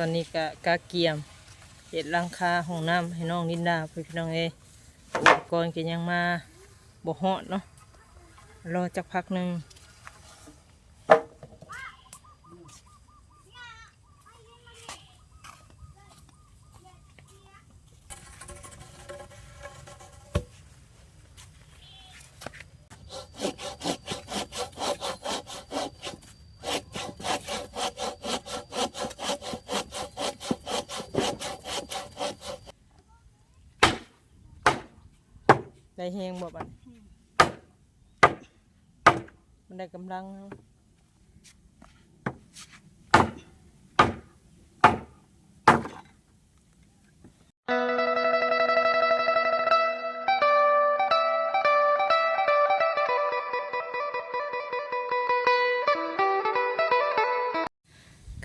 ตอนนี้กะกะเกียมเห็ดลังคาห้องน้ำให้น้องนินดาพี่น้องเอยอุปกรณ์ก็ยังมาบ่ฮอดเนาะรอจักพักหนึ่ง ได้แหงบ่บัดมันได้กำลัง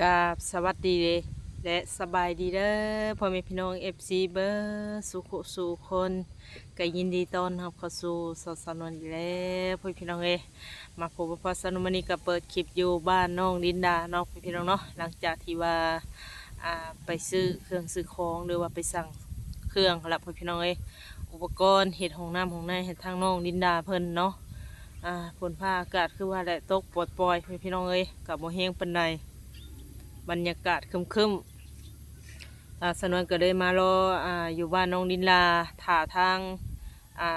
กาบสวัสดีและสบายดีเด้อพ่อแม่พี่น้องเอฟซีเบอร์สุขสู่คนก็ยินดีต้อนรับเข้าสู่สดสนวนอีกแล้วพ่อพี่น้องเอยมาพบพ่อสนุมณีก็เปิดคลิปอยู่บ้านน้องดินดาเน้องพี่น้องเนาะหลังจากที่ว่าไปซื้อเครื่องซื้อของหรือว่าไปสั่งเครื่องละพ่พี่น้องเอยอุปกรณ์เห็ดของน้ำของในเห็ดทางน้องดินดาเพิ่นเนาะอ่าฝนฟ้าอากาศคือว่าแหละตกปลดปล่อยพ่อพี่น้องเอ้ยกับโมเฮงปันใดบรรยากาศคึมๆอ่าสนวนก็เลยมารอออยู่บ้านน้องดินลาถ่าทาง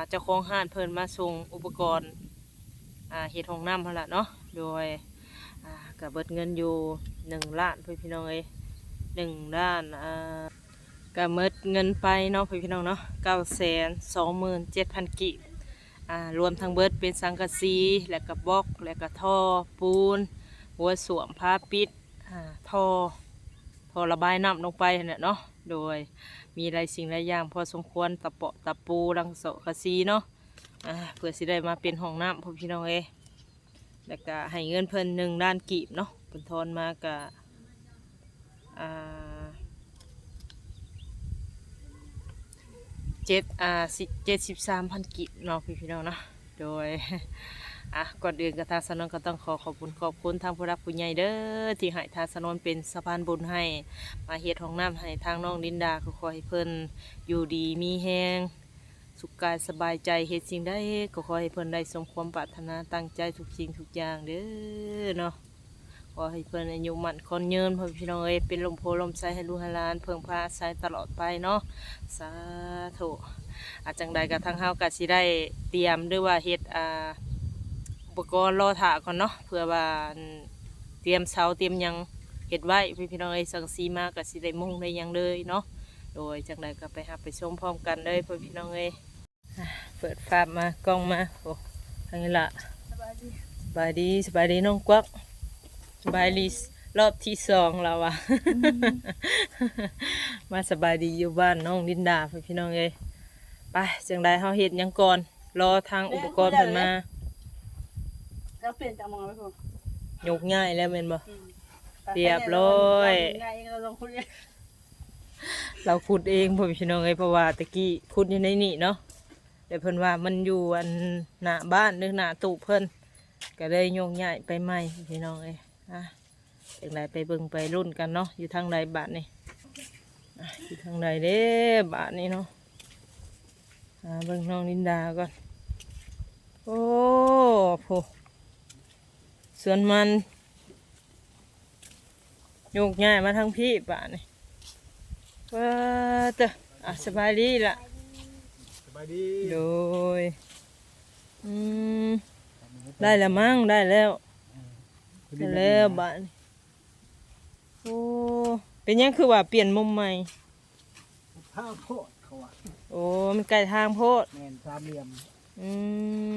เจ้าของห้านเพิ่นมาส่งอุปกรณ์ เฮ็ดห้องน้ำหั่นละเนาะโดยอ่าก็เบิดเงินอยู่หนึ่งล้านพื่พี่น้องเอ้ยหนึ่งล้านอ่าก็เมิดเงินไปเนาะพื่พี่น้องเนาะเก้าแสนสองหมื่นเจ็ดพันกิอ่ารวมทั้งเบิดเป็นสังกะสีและก็บบล็อกและก็ท่อปูน หัวสวมผ้าปิดอ่าท่อท่อระบายน้ำลงไปเนี่ยเนาะโดยมีหลายสิ่งหลายอย่างพอสมควรตะเปาะตะปูรังโสกะซีเนาะ เพื่อสิได้มาเป็นห้องน้ำพ่อพี่น้องเอยแล้วก็ให้เงินเพิ่นหนึ่งด้านกีบเนาะเป็นทอนมากะอ่าเจ็ดอ่าสิเจ็ดสิบสามพันกีบเนาะพี่พี่น้องเนาะโดยอะก่อนอื่นกับทาสนนก็ต้องขอขอบคุณขอบคุณทางผู้รักผู้ใหญ่เด้อที่ให้ทาสนนเป็นสะพานบุญให้ มาเฮ็ดห้องน้ำให้ทางน้องดินดาขอให้เพิ่นอยู่ดีมีแฮง สุขกายสบายใจเฮ็ดสิ่งใดก็ขอให้เพิ่นได้สมความปรารถนาตั้งใจทุกสิ่งทุกอย่างเด้อเนาะขอให้เพิ่นอายุมันคนเยืนพ่อพี่น้องเอ้ยเป็นลมโพลมใสให้ลูกให้ลาน เพิ่งพาอาศัยตลอดไปเนาะสาธุอาจังใดกับทางเฮาก็สิได้เตรียมหรือว่าเฮ็ดอ่าอุปกรณ์รอถาก่อนเนาะเพื่อว่าเตรียมเสาเตรียมยังเห็ดไว้พี่พี่น้องไอ้ยสังสีมากกับสีได้มุ่งได้ยังเลยเนาะ โดยจังใดก็ไปหาไปชมพร้อมกันเลยพี่พี่น้องเอ้ยอะเปิดภาพมากล้องมาโอ้ทางนี้ละสบายดีสบายดีสบายดีน้องกวักสบายดีรอบที่สองแล้วอะมาสบายดีอยู่บ้านน้องดินดาพี่พี่น้องเอ้ยไปจังใดเฮาเฮ็ดหยังก่อนรอทางอุปกรณ์เพิ่นมาแล้วเปลี่ยนจากมองไปผมยกง่ายแล้วแม่นบ่เรียบร้อยไงเราลองคุยกัน เราขุดเองพ่อพี่น้องเอ้ยเพราะว่าตะกี้ขุดอยู่ในนี่เนาะแต่เพิ่นว่ามันอยู่อันหน้าบ้านหรือหน้าตู้เพิ่นก็เลยโยงย้ายไปใหม่พี่น้องเอ้ยอะจังไดไปเบิ่งไปรุ่นกันเนาะอยู่ทางใดบาทนี่อยู่ทางใดเด้บาทนี่เนาะอ่าเบิ่งน้องลินดาก่อนโอ้โหสวนมันโยกย้ายมาทางพี่บาทนี่ ว้าเตะอะสบายดีละสบายดีโดย อืม ได้แล้วมั้งได้แล้วได้แล้วบ้านโอ้ เป็นยังคือว่าเปลี่ยนมุมใหม่ข้าวโพดเขาว่าโอ้ มันใกล้ทางโพดแมนสามเหลี่ยม อืม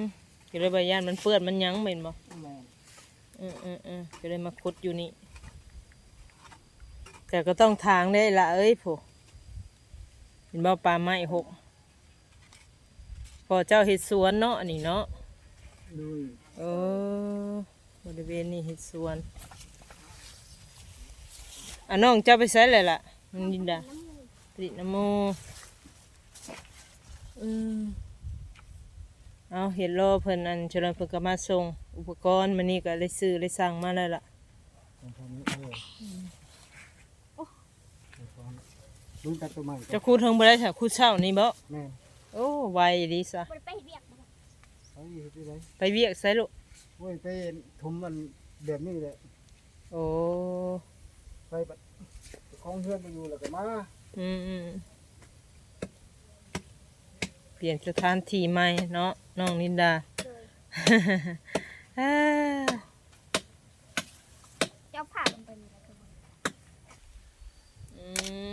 ก็เลยบายานมันเปื้อนมันหยังเหม็นบ่แมนเออเออเออก็เลยมาขุดอยู่นี่ แต่ก็ต้องทางได้ละเอ้ยผู้เห็นบ่ปลาไม้หกพอเจ้าเห็ดสวนเนาะอันนี่เนาะดูเออบริเวณนี้เห็ดสวนอะน้องเจ้าไปใส่เลยล่ะน้องดินดาปริน้ำโมอืมเอาเห็ดรอเพิ่นอันเฉลิมเพิ่นก็มาส่งอุปกรณ์มานี่ก็เลยซื้อเลยสั่งมาแล้วล่ะ ตรงนี้เออ ลุงตัดตัวใหม่จะคูดเทิงบ่ได้ถ้าคูดเช้านี่บ่แม่โอ้ไวดีซะมันไปเบียกมันไปเฮ็ดที่ไหนไปเวียกไสลูกโอ้ยไปถมมันแบบนี้แหละโอ้ไปบัดของเฮือนมาอยู่แล้วก็มาอืมอืมเปลี่ยนสถานที่ใหม่เนาะน้องนินดา เลย อ่า เจ้าผ่าลงไปนี่แหละคือมัน อืม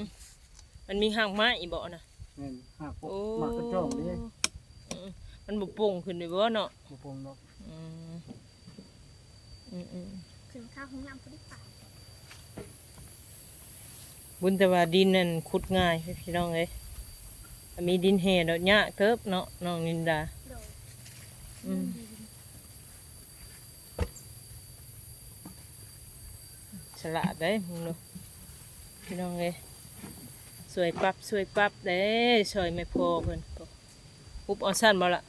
มันมีหางไม้อีบ่นะแม่นหากพวกโอ้หมากกระจ้องนี่อืมมันบ่โป่งขึ้นด้วยบ่เนาะบ่ปงเนาะอืมอืมอืมคือข้าวของน้ำพุทธิป่าบุญแต่ว่าดินนั่นขุดง่ายพี่น้องเอ้ยถ้ามีดินแห่ดอกหญ้าเติบเนาะน้องนินดา โดยอืม ฉลาดได้มึงเนาะพี่น้องเอ้ย สวยปั๊บสวยปั๊บเด้สวยไม่พอเพิ่นอุบเออนสั้นบ่ล่ะ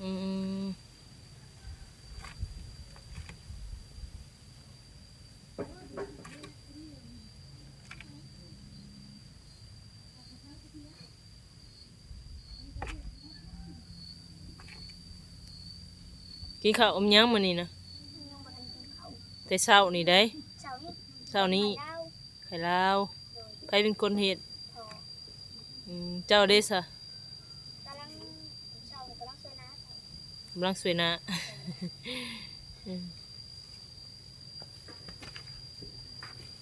อืมกินข้าวอมยังมื้อนี้นะยังบ่ทันกินข้าวแต่เช้านี่ได้เช้านี้เช้านี้เช้าไข่ลาวโดย ใครเป็นคนเฮ็ดพออืมเจ้าเด้ซะกำลังเช้าเลยกำลังช่วยนะกำลังสวยนะ อืม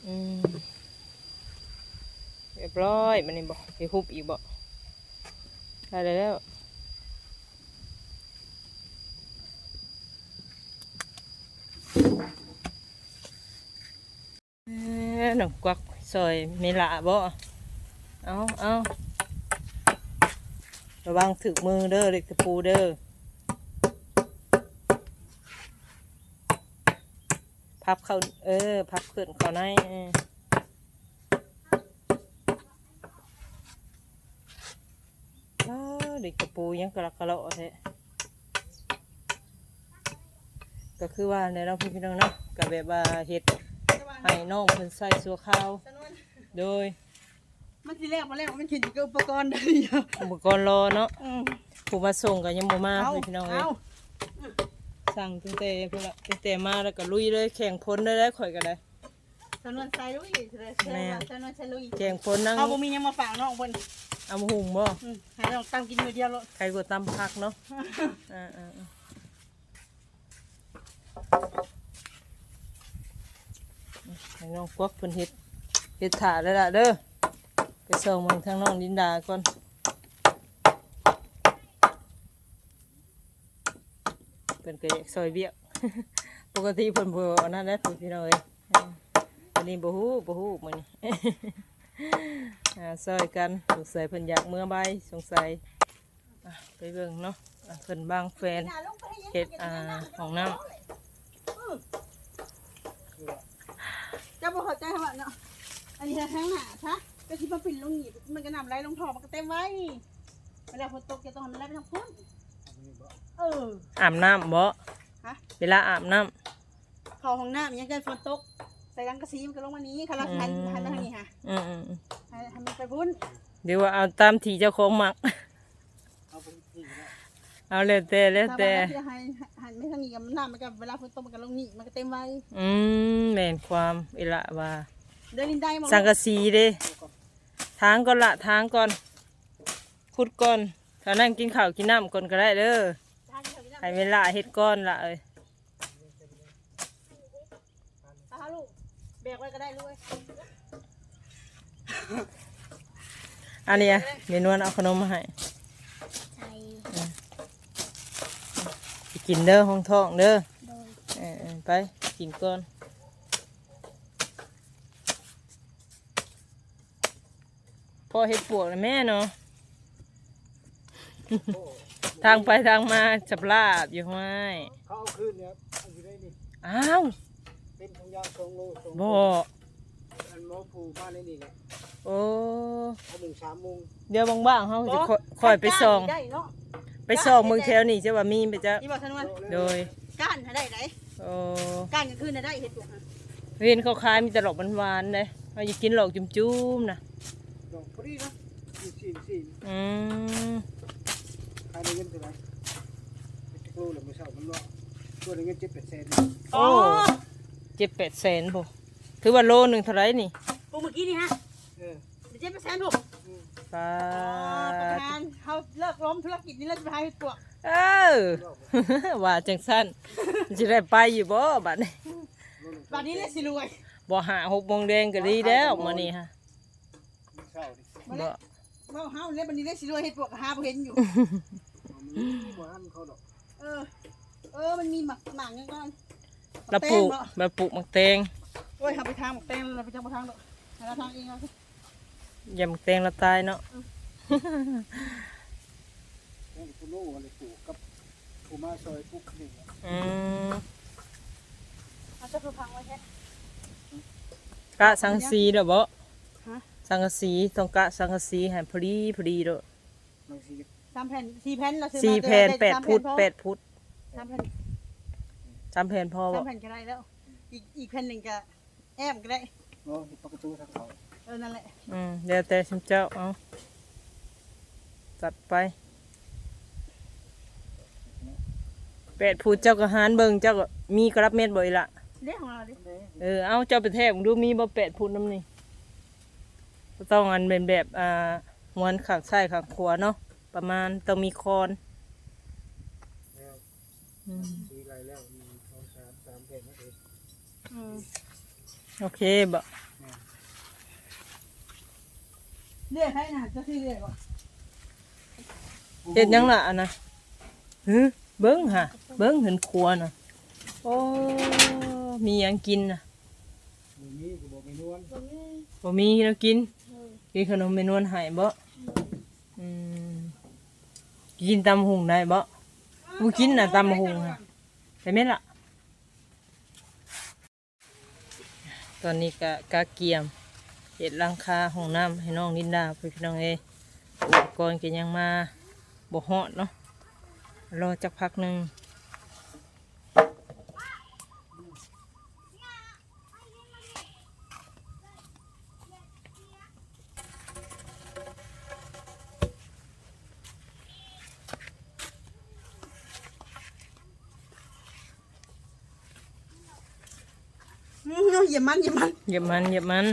อืมเรียบร้อยมันนี่บอกไปฮุบอีกบอกได้แล้ว เอ้อน้องกวัก ซอยเมละบ่เอาเอาระวังถึกมือเด้อเด็กตะปูเด้อพับเขาเออ พับขึ้นเขาในเอออ้าวเด็กกระปูยังกระลักกระเลาะแท้ก็คือว่าในเราะพี่น้องเนาะกับแบบว่าเฮ็ดให้น้องเพิ่นใส่สัวข้าว โดยมันสิแรกมาแรกมันขึ้นอยู่กับอุปกรณ์เด้ออุปกรณ์รอเนาะอืมผู้มาส่งก็ยังบ่มาเอาพี่น้องเอ้ยเอาสั่งตั้งแต่พุ่นละตั้งแต่มาแล้วก็ลุยเลยแข่งพ้นได้แล้วข่อยก็ได้สนวนใส่ลุยเลยแม่สนวนใส่ลุยแข่งพ้นนั่งเอาบ่มีหยังมาฝากน้องเพิ่นเอามาหุงบ่อืมให้น้องตั้งกินมื้อเดียวโลด ใครกดตำพักเนาะอ่าอ่าอ่าให้น้องควักเพิ่นเฮ็ด เฮ็ดถาแล้วล่ะเด้อไปส่งเมืองทางน้องดินดาก่อนเพิ่นก็อยากซอยเบี้ยปกติเพิ่นบ่อันนั้นแหละพี่น้องเอ้ยอันนี้บ่ฮู้บ่ฮู้มื้อนี้ซอยกันสงสัยเพิ่นอยากเมื่อใบสงสัยไปเบิ่งเนาะเพิ่นบางแฟนเฮ็ดอ่าห้องน้เจ้าบ่เข้าใจว่าเนาะ อันนี้ทางหน้าซะก็สิมาปิ่นลงนี่มันก็นำไหลลงท่อมันก็เต็มไว้เวลาฝนตกจะต้องให้มันไหลไปทางพุ่นเออำอาบน้ำบ่ฮะ เวลาอาบน้เข้าห้องน้ำยังเกินฝนตกใส่รังกะสีมันก็ลงมานี้ค่ะแล้วหันหันมาทางนี้ค่ะำอืมอืมอืมให้ให้มันไปพุ่นเดี๋ยวว่าเอาตามที่เจ้าของมัก เอาไปที่นะเอาแล้วแต่แล้วแต่ถ้าว่าเราจะให้หันไม่ทางนี้กับน้ำมันก็เวลาฝนตกมันก็ลงนี่มันก็เต็มไว้ อืมแม่นความเวลาว่า เดินลินได้มองสังกะสีเด้ทางก่อนละทางก่อนขุดก่อนถ้านั่งกินข้าวกินน้ำก่อนก็ได้เด้อทางนี้เถอะพี่น้องให้เวลาเฮ็ดก้อนละเอ้ยเอาลูกแบกไว้ก็ได้ลูกเอ้ยอันเนี้ยเมนวนเอาขนมมาให้ใช่ไปกินเด้อห้องท้องเด้อโดยเออเออไปกินก่อน พ่อเฮ็ดปวกนะแม่เนาะทางไปทางมาจับลาบอยู่ห้วยเขาเอาคืนเนี่ยเอาอยู่ได้นี่อ้าวเป็นของยางสองโลสองโลบ่อันหมอผูมาในนี่แหละโอ้เอาหนึ่งสามโมงเดี๋ยวบางๆเฮาจะค่อยค่อยไปส่อง ได้เนาะไปส่องเมืองแถวนี่จะว่ามีไปจ้ะนี่บอกท่านว่าโดยก้านหาได้ไหนโอ้ก้านกลางคืนน่ะได้เห็ดปวกค่ะเวียนเขาขายมีแตลกหวานๆเด้เอาอย่ากินหลอกจุ่มๆนะ ดอกพอดีนะสี่สี่สี่อืมขายได้เงินเท่าไหร่เป็นกิโลหรือไม่เช่ามันเนาะตัวได้เงินเจ็ดแปดแสนโอ้เจ็ดแปดแสนพอถือว่าโลหนึ่งเท่าไหรนี่ปูเมื่อกี้นี่ฮะเออเดี๋ยวเจ๊ไปแซนถูกปลาประธานเขาเลิกล้มธุรกิจนี้แล้วจะไปหาเห็ดปวกเออ ว่าจังสั้นจะได้ไปอยู่บ่บัดนี้บัดนี้เลยสิรวยบ่หาหกโมงแดงก็ดีแล้วมื้อนี้ฮะไม่เช่าดิมา บ่แล้วว่าเฮาเลยบัดนี้เลยสิรวยเห็ดปวกก็หาบ่เห็นอยู่มันมีหวานเขาดอกเออ เออ มันมีหมักหมักยังก่อนแล้วปลูกแล้วปลูกมักแตงโอ้ยหาไปทางหมักแตงเราไปทางบ่ทางดอกหาทางเองเอาสิยำมักแตงละตายเนาะแม่งกูโน่อะไรปลูกกับกูมาซอยปลูกนี่อืมเอาจะคือพังไว้แค่กะสังสีเด้อบ่ฮะ สังกะสีต้องกะสังกะสีให้พอดีพอดีเด้อบางทีสามแผ่นสี่แผ่นเราซื้อมาสี่แผ่นได้แปดสามฟุตพอแปดฟุตสามแผ่นสามแผ่นพอสาบ่มแผ่นก็ได้แล้ว อีกอีกแผ่นหนึ่งก็แอมก็ได้เนาะประตูทางเขาเออนั่นแหละอืมเดี๋ยวแต่ชิมเจ้าเอาจัดไปแปดพูดเจ้าก็หารเบิ่งเจ้าก็มีกระรับเม็ดบ่อยละเรื่องของเราดิเออเอาเจ้าไปแทบดูมีบ่แปดพูดน้ำนี่ก็ ต้องอันเป็นแบบอ่าหวนขางซ้ายขางขวาเนาะประมาณต้องมีคอนแล้วอืมสีไรแล้วมีสองสามสามแผ่นนั่นเองอืมโอเคบ่เรียกให้นะจะซื้อเรียกก่อนเฮ็ดหยังล่ะอันนะฮึเบิ่งฮะเบิ่งเห็นครัวน่ะโอ้มีหยังกินน่ะมีมีกูบอกมีนวลบ่มีบ่มีแล้วกินเออ กินขนมเมนวนหายบ่อืมกินตำหุงได้บ่กูกินน่ะตำหุงค่ะแต่แม่ล่ะ ตอนนี้ก็กะเกียมเฮ็ดลังคาห้องน้ำให้น้องนินดาพี่น้องเอ้อุปกรณ์ก็ยังมาบ่ฮอดเนาะรอจักพักหนึง เหยียบมันเหยียบมัน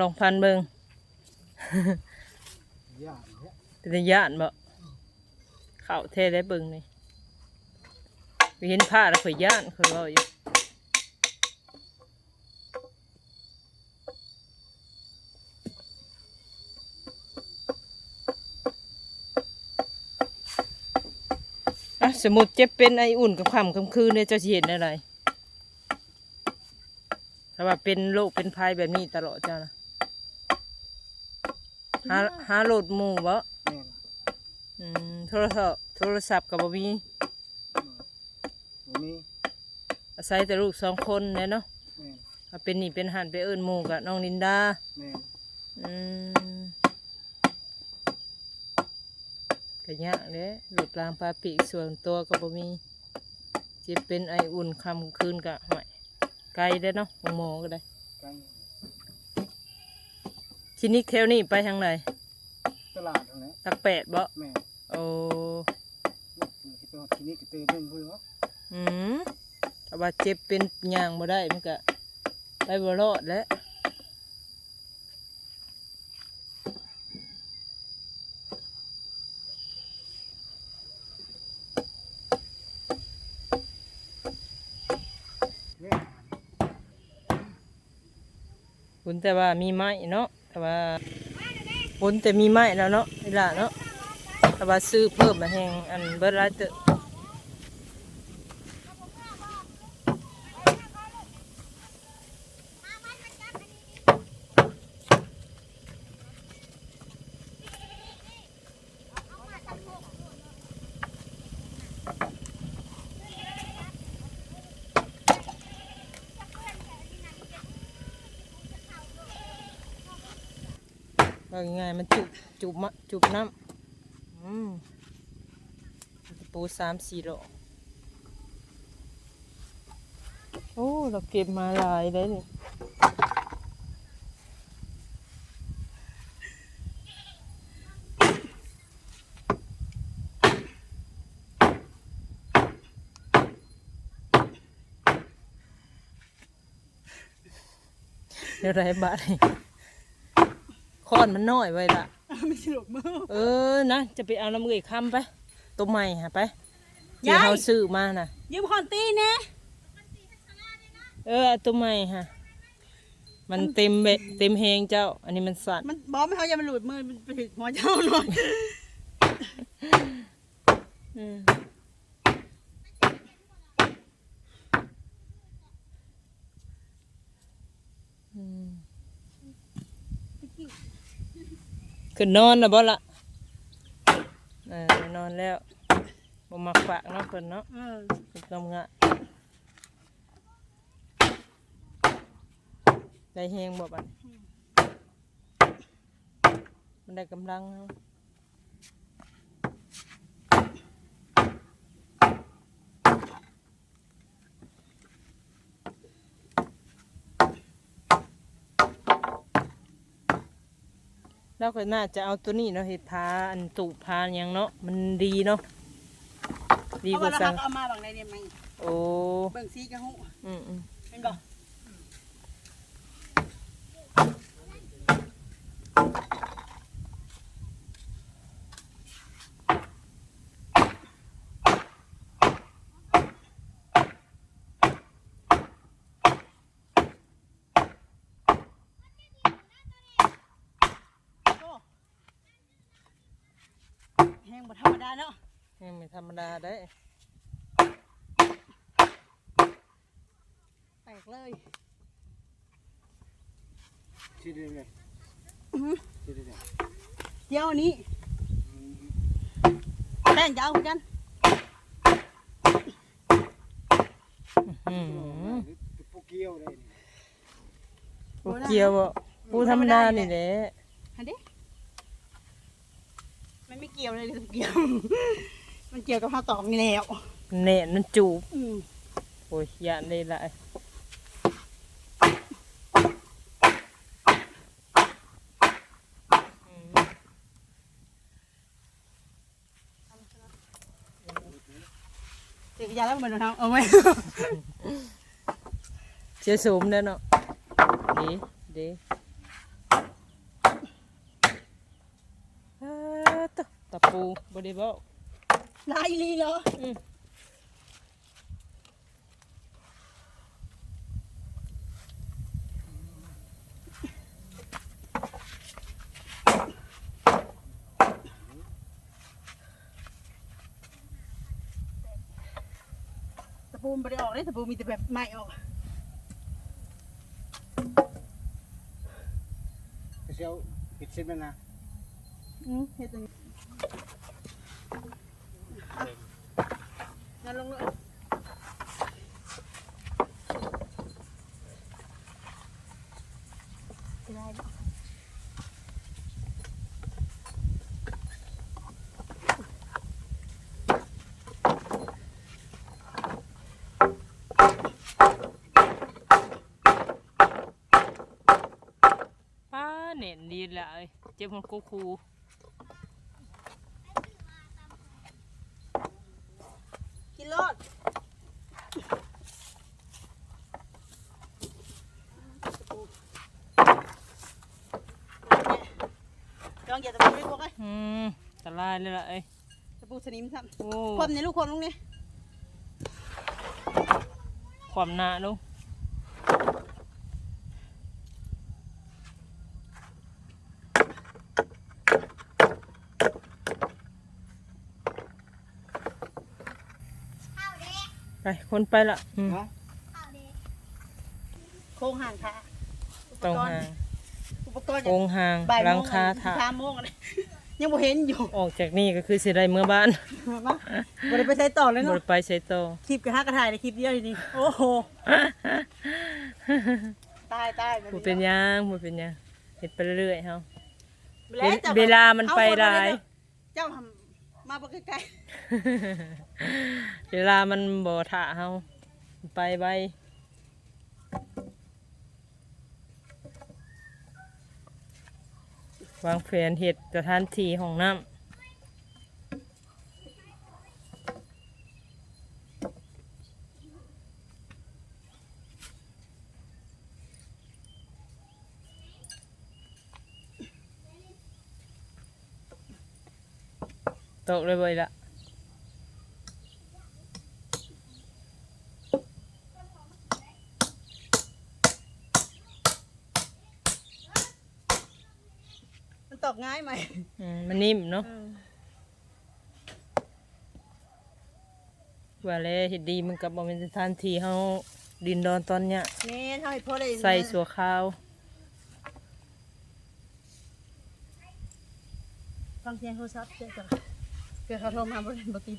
ลองพันเบิงยากเนี่ยเป็นตาย่านบ่เข่าเทได้เบิงนี่ไปเห็นผ้าแล้วข่อยย่านข่อยเว่าอยู่สมมุติเจ็บเป็นไออุ่นกับค่ำกับคืนเนี่ยจ้าสิเห็นอะไรถ้าว่าเป็นโรคเป็นภัยแบบนี้ตลอดเจ้านะ หาหาโหลดหมู่บ่แม่นอืมโทรศัพท์โทรศัพท์กับบ่มีบ่มีอาศัยแต่ลูกสองคนเนี่ยเนาะแม่นถ้าเป็นนี่เป็นหันไปเอิ้นหมู่กับน้องนินดา แม่นอืมก็ยากเด้หลุดรางปลาปีกส่วนตัวก็บ่มีจะเป็นไออุ่นคำคืนกะหอยไกลได้อเนาะของหมอก็ได้กลาง คลินิกแถวนี้ไปทางไหนตลาดเท่านั้นตักแปดบ่แม่นโอ้ที่ไปฮอดที่นี่ก็เตยเบิ่งพุ่นเนาะอืมถ้าว่าเจ็บเป็นย่างบ่ได้มันก็ไปบ่รอดแล้วแม่นคุนแต่ว่ามีไม้เนาะ แต่ว่าคุนแต่มีไม้แล้วเนาะเวลาเนาะแต่ว่าซื้อเพิ่มมาแหงอันเบิดหลายเตอะ ว่าง่ายมันจุบจุบมะจุบน้ำอืมปูสามสี่ดอกโอ้ เราเก็บมาหลายเลยนี่เดี๋ยวไรบ้าทนี่ คอนมันน้อยไว้ละไม่สนุกมือเออนะจะไปเอาน้ำมืออีกคำไปตัวใหม่ฮะไปที่ยายเขาซื้อมาน่ะยืมคอนตีนะเออเอาตัวใหม่ฮะมันเต็มเบะเต็มเฮงเจ้า อันนี้มันสั่นมันบอกไม่เขาจะมันหลุดมือมันไปผิดหัวเจ้าหน่อย อืมอืม ขึ้นนอนนะบ่ละเออนอนแล้วบ่มักฝากเนาะเพิ่นเนาะเออเป็นกำงะได้แหงบ่บัดมันได้กำลังเนาะ เราก็น่าจะเอาตัวนี้เนาะเห็ดพาอันตูพาอย่างเนาะมันดีเนาะดีเพกราะว่าว่าเราสั่งเอามาบางในเนี่ยมันโอ้เบิ่งซีกระหูอืมอืมเป็นบ่ งบ่ธรรมดาเนาะยังไม่ธรรมดาได้แตกเลยชื่อเดียวเลยอื้อหือชื่อเดียวเลยเดี๋ยวอันนี้แป้งจะเอาเหมือนกันอืมปูเกี้ยวเลยปูเกียวบ่ปูธรรมดานี่แหละ อันนี้มันไม่เกี่ยวเลยกับเกี่ยว มันเกี่ยวกับข้าวตอกนี่แล้วเน่นมันจูบอืมโอ้ยยานเลยละอืมเด็กยาแล้วเหมือนเราเอาไหมเสียสูมเด้อเนาะดีดีเอ้อตะตะปู บ่ได้บ่ลายลีเหรออืมตะปูมันไม่ได้ออกเลยตะปูมีแต่แบบใหม่ออก เชียวปิดเส้นมันนะ อืมเฮ็ดตรงนี้งั้นลงเลยได้ปะ ป้าเน่นดีละ เอ้ยเจ็บมันกูคูกินรอดลองอย่าตะปูไม่พวกไอ้อืมตะลายเลยละเอ้ยตะปูสนิมซ้โอ้ำความเนี่ยลูกความลงเนี่ยความหนาลูก ข้าวเด็ก ไป คนไปละอืมฮะข้าวเด็กโค้งห่างค่ะต้องห่างอุปกรณ์โคงห่างบ่ายโมรังงคาถาสามโมงอะไรยังบ่เห็นอยู่ออกจากนี่ก็คือสิได้เมื่อบ้านมาบ่ได้ไปใช้ต่อเลยบ่เนาะได้ไปใช้โตอคลิปกระทะกระถ่ายในคลิปเดียวนี่โอ้โหตายตายแบบบ่เป็นหยังบ่เป็นหยังเฮ็ดไปเรื่อยๆเฮา แล้วจ้เวลามันไปหลาย เจ้าทำมาบ่ใกล้ เวลามันบ่ถะเฮาไปไปวางแผนเห็ดสถานที่ห้องน้ำตกเลยบ่อยละ ๆมันตอกง่ายไหม อืมมันนิ่มเนาะเออว่าแล้วเฮ็ดดีมันกับบ่เป็นสถานที่เฮาดินดอนตอนเนี้ยแม่เท่าให้พ่อได้ใส่สัวขาวฟังเสียงโทรศัพท์เจ๊จ้ะเกิดเขาโทรมาบ่ได้บ่ติด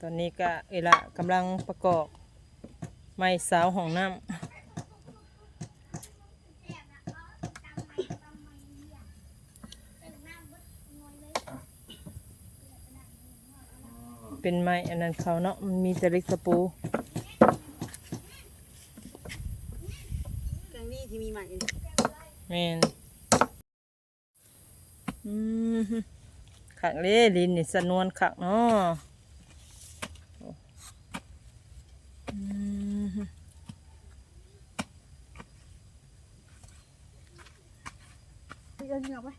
ตอนนี้ก็เอละกำลังประกอบไม้สาวห้องน้ำเป็นไม้อันนั้นเขาเนาะมันมีแต่เล็กตะปูเครื่องนี้ที่มีใหม่นี่แม่นอืมฮึขักเลยลินนี่สนวนขักเนาะอืมฮึ เอานี่ออกไป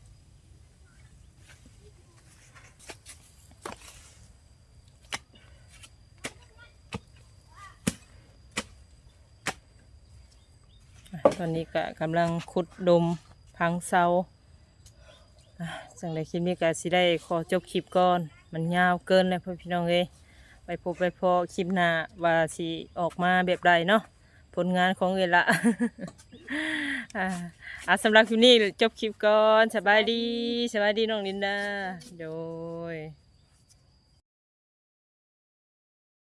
ตอนนี้ก็กำลังขุดดมพังเสาอะจังไดคลิปนี้ก็สิได้ขอจบคลิปก่อน มันยาวเกินแล้วพ่อพี่น้องเอ้ยไปพบไปพอคลิปหน้าว่าสิออกมาแบบใดเนาะผลงานของเอละอ่า อะสำหรับคลิปนี้จบคลิปก่อนสบายดีสบายดีน้องลินดาโดย